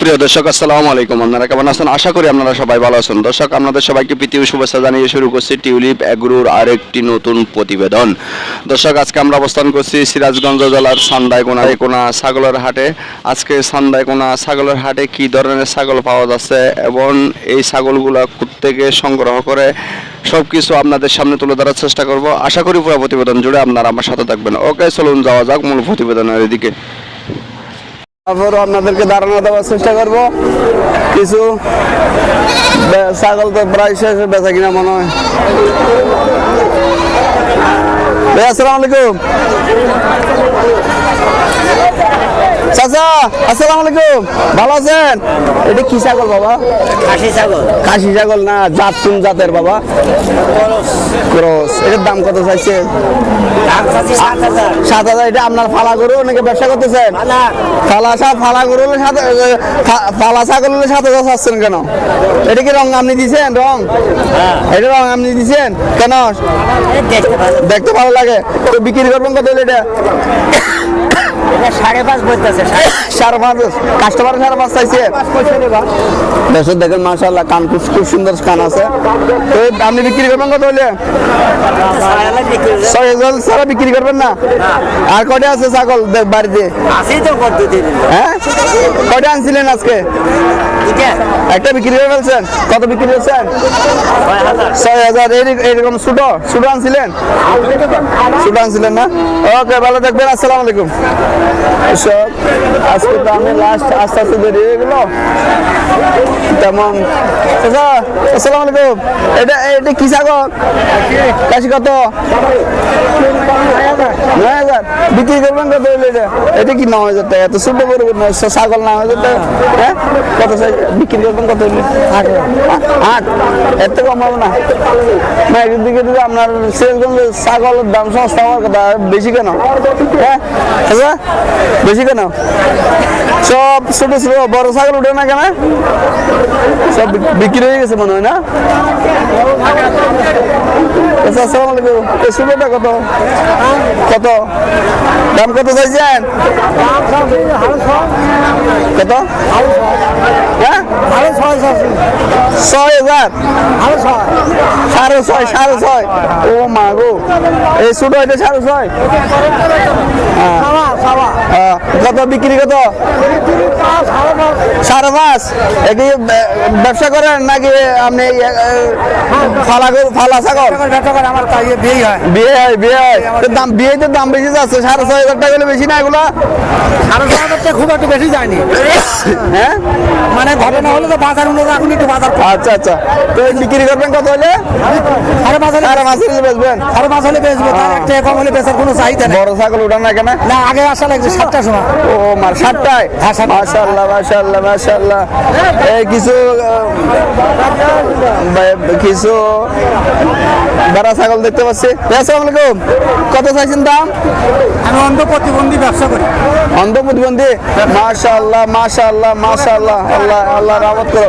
সুপ্রিয় দর্শক, আসসালামু আলাইকুম। আপনারা কেমন আছেন? আশা করি আপনারা সবাই ভালো আছেন। দর্শক, আপনাদের সবাইকে পৃথিবী শুভেচ্ছা জানিয়ে শুরু করছি টিউলিপ এগ্রোর আরেকটি নতুন প্রতিবেদন। দর্শক, আজকে আমরা অবস্থান করছি সিরাজগঞ্জ জেলার সান্দাইকোনা কোনা ছাগলের হাটে। আজকে সান্দাইকোনা ছাগলের হাটে কি ধরনের ছাগল পাওয়া যাচ্ছে এবং এই ছাগলগুলো থেকে সংগ্রহ করে সব কিছু আপনাদের সামনে তুলে ধরার চেষ্টা করব। আশা করি পুরো প্রতিবেদন জুড়ে আপনারা আমার সাথে থাকবেন। ওকে, চলুন যাওয়া যাক মূল প্রতিবেদনের এদিকে তারপর আপনাদেরকে ধারণা দেওয়ার চেষ্টা করব। কিছু ছাগল তো প্রায় শেষ বেচা কিনা মনে হয়। আসসালামু আলাইকুম। চাচা আসসালামু আলাইকুম। ভালো আছেন? এটা কি ছাগল বাবা? খাসি ছাগল। খাসি ছাগল না জাত কোন জাতের বাবা? ক্রস। এটার দাম কত চাইছে? সাত হাজার। এটা আপনার ফালা গরু নাকি ব্যবসা করতেছেন? ফালা। সা ফালা গরু হলে সাত ফালা ছাগল হলে সাত হাজার চাচ্ছেন কেন? এটা কি রং আপনি দিছেন? রং? এটা রং আপনি দিছেন? কেন? দেখতে ভালো। লাগে। বিক্রি করবেন কত হলে এটা? এটা সাড়ে পাঁচ বলতেছে। আর কটা আছে ছাগল বাড়িতে? হ্যাঁ? আনছিলেন আজকে? একটা বিক্রি করে ফেলছেন। কত বিক্রি করছেন? ছয় হাজার। এইরকম ছোটো ছোটো আনছিলেন? ছোটো আনছিলেন না? ওকে, ভালো থাকবেন, আসসালামু আলাইকুম। সব আজকে তো আমি লাস্ট আস্তে আস্তে বেরিয়ে হয়ে তেমন। আসসালামু আলাইকুম। এটা এটা কি ছাগল? কাশি কত? নয় হাজার। বিক্রি করবেন কত হইল এটা? এটা কি নয় হাজার টাকা? ছোট বড় বড় নয়, ছাগল নয় হাজার টাকা। হ্যাঁ? কত বিক্রি করবেন কত হইল? আট এর থেকে কমাবো না। না একদিকে দিকে আপনার সিরাজগঞ্জে ছাগলের দাম সস্তা হওয়ার কথা বেশি কেন? হ্যাঁ? আচ্ছা বেশি কেন? সব ছোট ছোট বড় ছাগল উঠে না কেন? সব বিক্রি হয়ে গেছে মনে হয় না? আচ্ছা আসসালামু আলাইকুম। এই ছোটটা কত? কত? দাম কত চাইছেন? কত? হ্যাঁ? ছয় হাজার। সাড়ে ছয় সাড়ে ছয়। ও মা গো। এই ছোট এটা সাড়ে ছয়? হ্যাঁ। হ্যাঁ, কত বিক্রি কত? সাড়ে পাঁচ। একই ব্যবসা করেন নাকি আপনি ফালা ফালা ছাগল বিয়ে হয়। বিয়ে হয় বিয়ে হয়? দাম বিয়েতে দাম বেশি যাচ্ছে সাড়ে ছয় হাজার টাকা বেশি না এগুলা? সাড়ে ছয় হাজারটা খুব একটু বেশি যায়নি। হ্যাঁ? মানে ঘটনা হলো তো বাজার উন্নত এখন একটু বাজার আচ্ছা আচ্ছা। তো বিক্রি করবেন কত হলে? সাড়ে পাঁচ হলে সাড়ে বেচবেন? সাড়ে পাঁচ হলে বেচবো তার একটা কম হলে বেচার কোনো চাহিদা নেই। বড় ছাগল উঠান না কেন? না আগে আসা লাগছে সাতটার সময়। ও মার সাতটায়? হ্যাঁ। মাশাআল্লাহ মাশাআল্লাহ মাশাআল্লাহ। এই কিছু কিছু বেড়া ছাগল দেখতে পাচ্ছি। ভাই, আসসালামু আলাইকুম। কত চাইছেন দাম? আমি অন্ধ প্রতিবন্ধী ব্যবসা করি। অন্ধ প্রতিবন্ধী? মাশাআল্লাহ মাশাআল্লাহ মাশাআল্লাহ। আল্লাহ আল্লাহ রহমত করো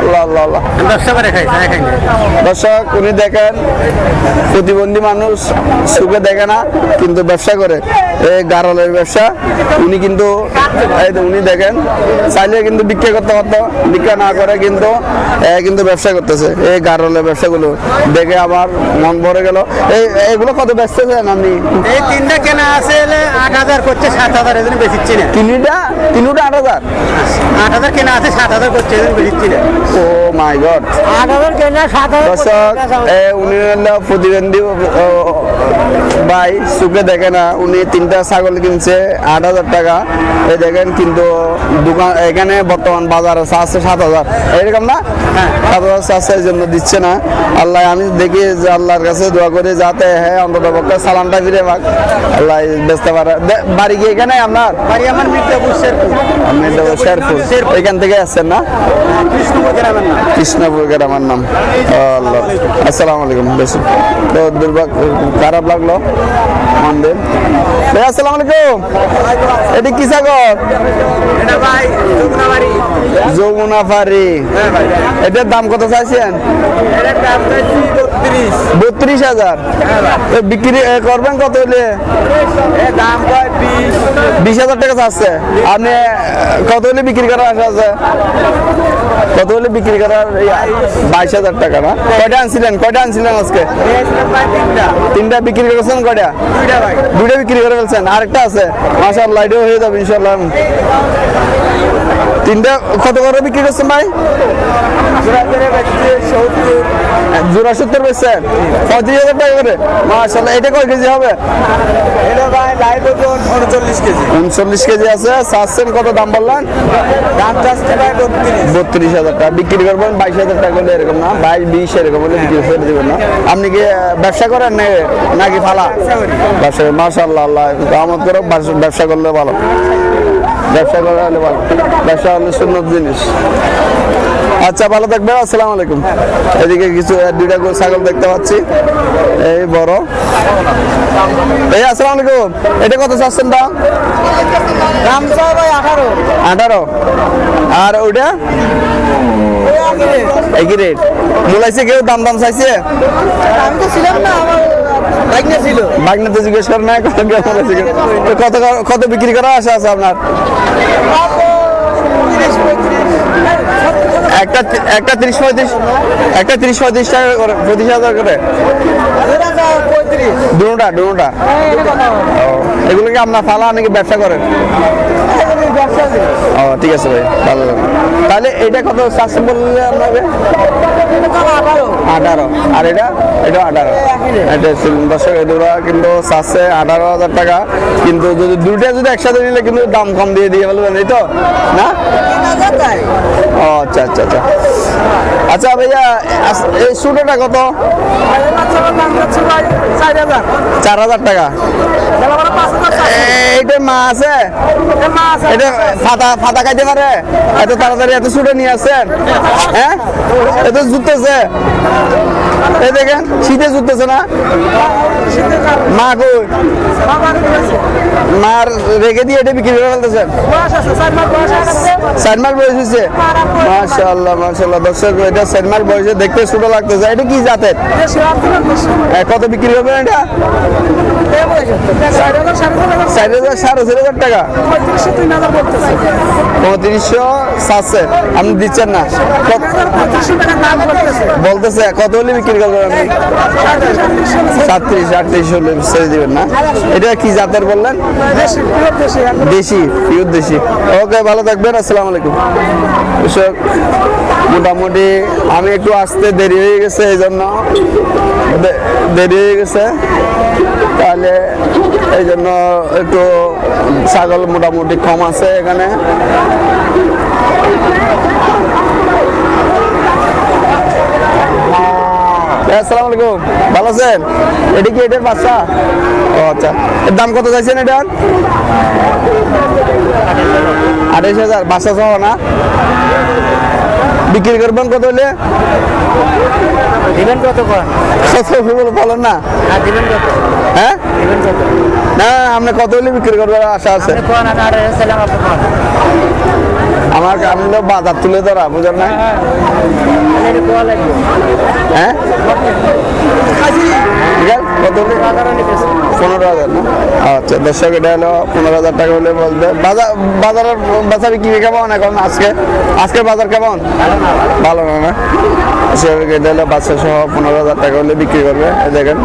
আল্লাহ আল্লাহ আল্লাহ। ব্যবসা করে খাই দর্শক উনি দেখেন প্রতিবন্ধী মানুষ সুখে দেখে না কিন্তু ব্যবসা করে। এই গারলের ব্যবসা। উনি কিন্তু উনি দেখেন চাইলে কিন্তু বিক্রি না করে কিন্তু কিন্তু ব্যবসা করতেছে। এই গারলের ব্যবসাগুলো। দেখে আমার মন ভরে গেল। এই এগুলো কত ব্যস্তেছেন আপনি? এই তিনটা কেনা আছে আট হাজার করছে সাত হাজার এজন্য না। তিনটা? তিনটা আট হাজার? আট হাজার কেনা আছে সাত হাজার করছে এজন্য না। Oh my god. আট হাজার কেনা সাত এ, উনি প্রতিবন্ধী ভাই সুখে দেখে না উনি তিনটা ছাগল কিনছে আট হাজার টাকা। এই দেখেন কিন্তু দোকান এখানে বর্তমান বাজার আছে আছে সাত হাজার। এরকম না? সাত হাজার এই জন্য দিচ্ছে না। আল্লাহ আমি দেখি যে আল্লাহর কাছে দোয়া করি যাতে হ্যাঁ অন্তত পক্ষে সালানটা ফিরে পাক। আল্লাহ বেচতে পারে বাড়ি কি এখানে আপনার? বাড়ি আমার মির্জাপুর শেরপুর। এখান থেকে আসছেন না? কৃষ্ণপুর গ্রামের নাম। আল্লাহ। আসসালামু আলাইকুম। বেশ তো দুর্ভাগ খারাপ লাগল। মন্দির ভাই আসসালামু আলাইকুম। এটি কি এটা ভাই যমুনা ফারি এটার দাম কত চাইছেন? বত্রিশ। হাজার। এ বিক্রি করবেন কত হলে বিশ হাজার টাকা চাচ্ছে আপনি কত হলে বিক্রি করার আশা আছে? কত হলে বিক্রি করার বাইশ হাজার টাকা না? কয়টা আনছিলেন? কয়টা আনছিলেন আজকে? তিনটা বিক্রি করেছেন কয়টা? দুইটা বিক্রি করে ফেলছেন। আরেকটা আছে। মাসাল্লাহ এটাও হয়ে যাবে ইনশাল্লাহ তিনটা, কত করে বিক্রি করছেন ভাই? জোড়া সত্তর বেচছেন পঁয়ত্রিশ হাজার টাকা করে। মাসাল্লাহ এটা কয় কেজি হবে? এটা ভাই লাইভ ওজন উনচল্লিশ কেজি। উনচল্লিশ কেজি আছে চাচ্ছেন কত দাম বললেন? বত্রিশ হাজার টাকা। বিক্রি করবেন বাইশ হাজার টাকা হলে এরকম না, বাইশ, বিশ এরকম হলে বিক্রি করে দেবেন না। আপনি কি ব্যবসা করেন নাকি- নাকি ফালা? ব্যবসা মাসাল্লাহ আল্লাহ আমদ করে ব্যবসা- ব্যবসা করলে ভালো। ব্যবসা করা হলে ভালো। ব্যবসা হলে সুন্নত জিনিস। আচ্ছা ভালো থাকবেন আসসালামু আলাইকুম। এদিকে কিছু দুইটা ছাগল দেখতে পাচ্ছি। এই বড়। এই আসসালামু আলাইকুম। এটা কত চাচ্ছেন দাম দাম চাও ভাই আঠারো। আঠারো। আর ওইটা? একই রেট? মোলাইছে কেউ? দাম দাম চাইছে? আমি তো ছিলাম না আমার ছিল। জিজ্ঞেস না? কত কত বিক্রি করার আশা আছে আপনার? একটা একটা তিরিশ পঁয়ত্রিশ, একটা তিরিশ পঁয়ত্রিশ টাকা করে পঁচিশ হাজার করে। পঁয়ত্রিশ দুটা দুটা এগুলো কি আপনার ফালা নাকি ব্যবসা করেন? ও ঠিক আছে ভাই ভালো লাগল। তাহলে এটা কত চারশো বললে আপনাকে আঠারো। আর এটা? এটা আঠারো। এটা দর্শক এগুলো কিন্তু চাচ্ছে আঠারো হাজার টাকা। কিন্তু যদি দুইটা যদি একসাথে নিলে কিন্তু দাম কম দিয়ে দিয়ে বলবেন এই তো? না? ও আচ্ছা আচ্ছা আচ্ছা। আচ্ছা ভাইয়া এই সুটোটা কত? চার হাজার। টাকা। এইটা মা আছে। এটা ফাতা ফাতা খাইতে পারে? এত তাড়াতাড়ি এত সুটো নিয়ে আসছেন? হ্যাঁ? এত জুততেছে। এই দেখেন শীতে জুততেছে না? মা কই? মার রেখে দিয়ে এটা বিক্রি করে ফেলতেছেন? চার মাস বয়স হয়েছে। মাশাল্লাহ মাশাল্লাহ দর্শক এটা চার মাস বয়সে দেখতে ছোট লাগতেছে। এটা কি জাতের? কত বিক্রি করবেন এটা? চার হাজার, সাড়ে চার হাজার টাকা। পঁয়ত্রিশশো সাতশো, আপনি দিচ্ছেন না। বলতেছে, কত হলে বিক্রি করবেন আপনি সাতত্রিশ, আটত্রিশ হলে ছেড়ে দিবেন না। এটা কি জাতের বললেন? দেশি, পিওর দেশি। ওকে, ভালো থাকবেন, আসসালামু আলাইকুম। মোটামুটি আমি একটু আসতে দেরি হয়ে গেছে, এই জন্য দেরি হয়ে গেছে। তাহলে এই জন্য একটু ছাগল মোটামুটি কম আছে এখানে। এই, আসসালামু আলাইকুম। ভালো আছেন? এটি কি এটার বাচ্চা? ও আচ্ছা। এর দাম কত চাইছেন এটার আঠাইশ হাজার। বাচ্চা সহ না? বিক্রি করবেন কত হলে? দিবেন কত বলেন না? দিবেন কত? হ্যাঁ? দিবেন কত? না আপনি কত হলে বিক্রি করবার আশা আছে। আমার আমি তো বাজার তুলে ধরা বুঝলেন না? হ্যাঁ? পনেরো হাজার না? আচ্ছা হলো পনেরো হাজার টাকা হলে বাজার, বাজারের বিক্রি কেমন আজকে? আজকের বাজার কেমন? ভালো না হলো বাচ্চা সহ পনেরো হাজার টাকা হলে বিক্রি করবে। দেখেন।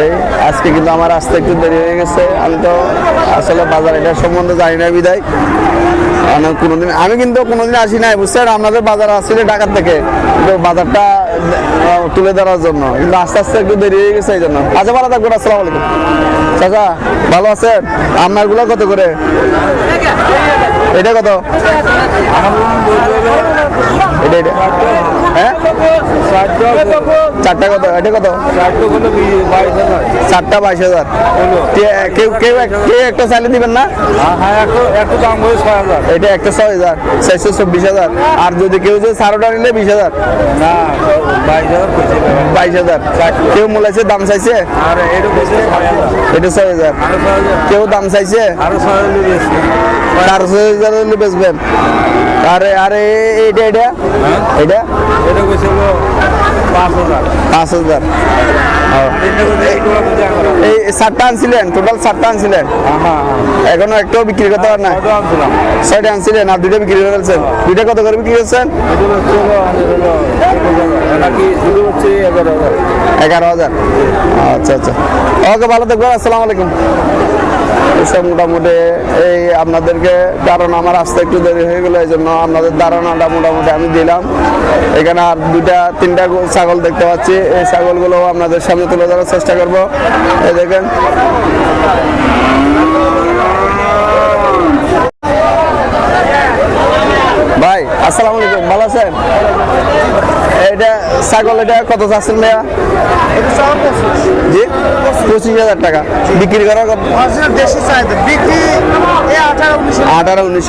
এই, আজকে কিন্তু আমার আসতে একটু দেরি হয়ে গেছে। আমি তো আসলে বাজার এটার সম্বন্ধে জানি না বিদায়। কোনোদিন আমি কিন্তু কোনোদিন আসি নাই, বুঝছেন? আপনাদের বাজার আসছিল ঢাকার থেকে। বাজারটা তুলে ধরার জন্য। কিন্তু আস্তে আস্তে একটু দেরি হয়ে গেছে এই জন্য। আচ্ছা ভালো থাকবেন, আসসালামু আলাইকুম। চাচা, ভালো আছেন? আপনারগুলো কত করে? এটা কত? এটা এটা। এটা না? এটা চব্বিশ হাজার। আর যদি কেউ যদি সারোটা নিলে বিশ হাজার। বাইশ হাজার। কেউ মোলাইছে, দাম চাইছে? এটা ছয় হাজার। কেউ দাম চাইছে? চার হাজার বেচবেন। আরে আরে এইটা এটা? এটা? এটা কইছিল। এই সাতটা আনছিলেন টোটাল সাতটা আনছিলেন? হ্যাঁ এখনও একটাও বিক্রি করতে পারেন না ছয়টা আনছিলেন আর দুইটা বিক্রি করে ফেলছেন। দুইটা কত করে বিক্রি করছেন? এগারো হাজার। আচ্ছা আচ্ছা। ওকে ভালো থাকবেন আসসালামু আলাইকুম। এসব মোটামুটি এই আপনাদেরকে কারণ আমার আসতে একটু দেরি হয়ে গেলো, এই জন্য আপনাদের ধারণাটা মোটামুটি আমি দিলাম। এখানে আর দুইটা, তিনটা ছাগল দেখতে পাচ্ছি। এই ছাগলগুলো আপনাদের সামনে তুলে ধরার চেষ্টা করব। এই দেখেন। ভাই, আসসালামু আলাইকুম, ভালো আছেন? এটা ছাগল, এটা কত চাচ্ছেন ভাইয়া? জি পঁচিশ হাজার টাকা। বিক্রি করার দেশি চাহিদা। বিক্রি আঠারো উনিশ।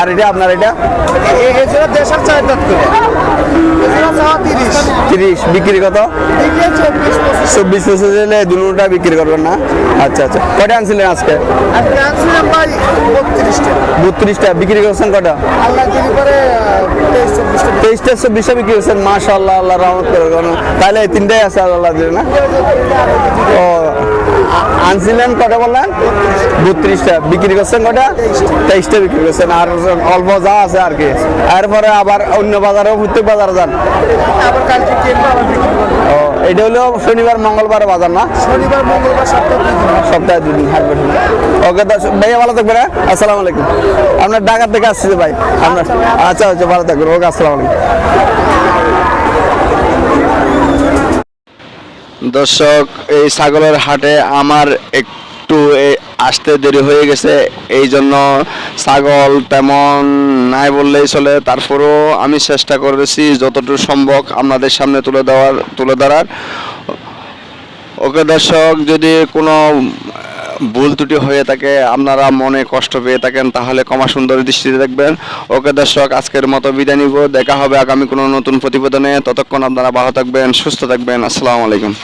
আর এটা আপনার এটা? দেশের চাহিদা করে তিরিশ। বিক্রি কত? বিক্রি চব্বিশ পঁচিশ। হলে দুটা বিক্রি করবেন না? আচ্ছা আচ্ছা। কটা আনছিলেন আজকে? বত্রিশটা। বিক্রি করছেন কটা তেইশটা চব্বিশটা বিক্রি করছেন। মাশা আল্লাহ আল্লাহ রহমত করে তাহলে তিনটাই আছে আল্লাহ দিলে না? ও আনছিলেন কটা বললেন? বত্রিশটা। বিক্রি করছেন কটা তেইশটা বিক্রি করছেন। আর অল্প যা আছে আর কি। এরপরে আবার অন্য বাজারেও প্রত্যেক বাজারে যান। ও এটা হলো শনিবার মঙ্গলবার বাজার না? শনিবার মঙ্গলবার সপ্তাহে দুদিন হাট ওকে দর্শক ভাইয়া ভালো থাকবে হ্যাঁ? আসসালামু আলাইকুম। আপনার ঢাকার থেকে আসছি ভাই। আপনার আচ্ছা আচ্ছা ভালো থাকবেন। ওকে আসসালামু আলাইকুম। দর্শক, এই ছাগলের হাটে আমার একটু আসতে দেরি হয়ে গেছে। এই জন্য ছাগল তেমন নাই বললেই চলে। তারপরেও আমি চেষ্টা করেছি যতটুকু সম্ভব আপনাদের সামনে তুলে দেওয়ার, তুলে ধরার। ওকে দর্শক, যদি কোনো ভুল ত্রুটি হয়ে থাকে, আপনারা মনে কষ্ট পেয়ে থাকেন, তাহলে ক্ষমা সুন্দর দৃষ্টিতে দেখবেন। ওকে দর্শক, আজকের মতো বিদায় নিব। দেখা হবে আগামী কোনো নতুন প্রতিবেদনে। ততক্ষণ আপনারা ভালো থাকবেন, সুস্থ থাকবেন। আসসালামু আলাইকুম।